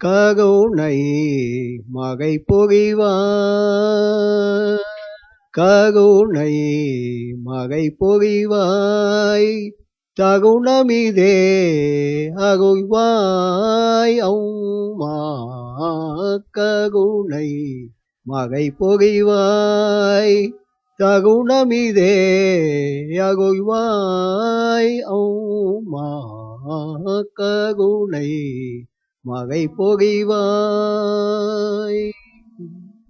கருணை மகை பொறிவாய் கருணை மகை பொறிவாய் தகுணமிதே அகுவாய் அம்மா ககுணை மகை பொறிவாய் தகுணமிதே அகுவாய் அம்மா கருணை மகை பொகிவாய்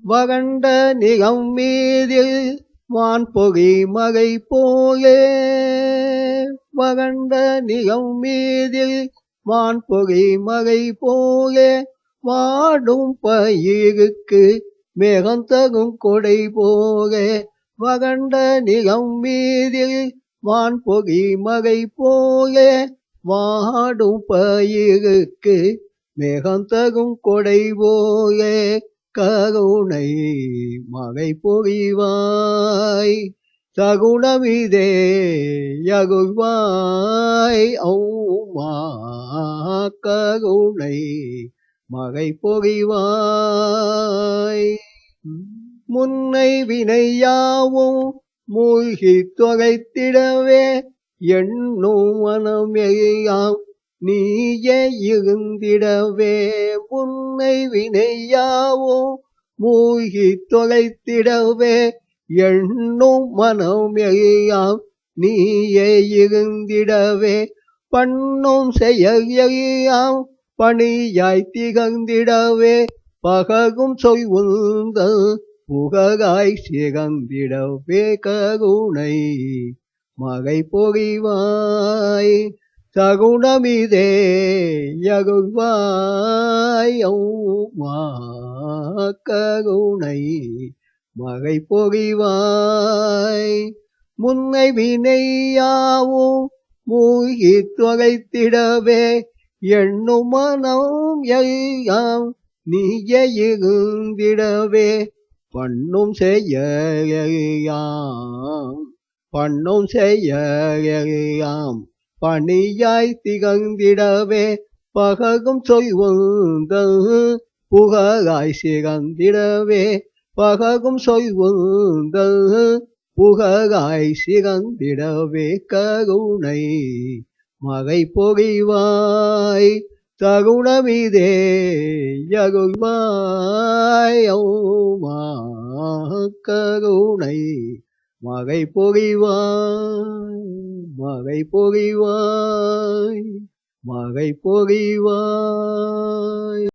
வகண்ட நிகம் மீதில் வான் பொறி மகை போலே. வகண்ட நிகம் மீதில் வான் பொறி மகை போலே. வாடும் பயிருக்கு மேகம் தகும் கொடை போலே. வகண்ட நிகம் மீதில் வான் பொறி மகை போலே. வாடும் பயிருக்கு மேகந்தகும் கொடை போலே கருணை மகை பொறிவாய் சகுணமிதே யகுவாய் ஔமா கருணை மகை பொறிவாய் முன்னை வினையாவும் மூழ்கி தொகைத்திடவே எண்ணுவனமேயாம் மனம் நீயே இருந்திடவே உன்னை வினையாவோ மூழ்கி தொலைத்திடவே எண்ணும் மனம் எல்லாம் நீயே இருந்திடவே பண்ணும் செயல் பணியாய் திகழ்ந்திடவே பககும் சொல் சொல்வுந்த புகழாய் சிகந்திடவே கருணை. மகை பொறிவாய் சகுணமிதே யகுவாய் மகை பொறிவாய் முன்னை வினையாவும் மூழ்கி தொகைத்திடவே எண்ணும் மனம் எல்லாம் நீயே இருந்திடவே பண்ணும் செய்யாம் பண்ணும் செய்யாம் பணியாய் திகழ்ந்திடவே பககும் சொல்வந்த புகழாய் சிறந்திடவே பககும் சொல்வந்த புகழாய் சிறந்திடவே கருணை மகை பொறிவாய் தருணமிதே யகுமாய் கருணை மகை பொறிவாய் மகை பொறிவாய் மகை பொறிவாய்.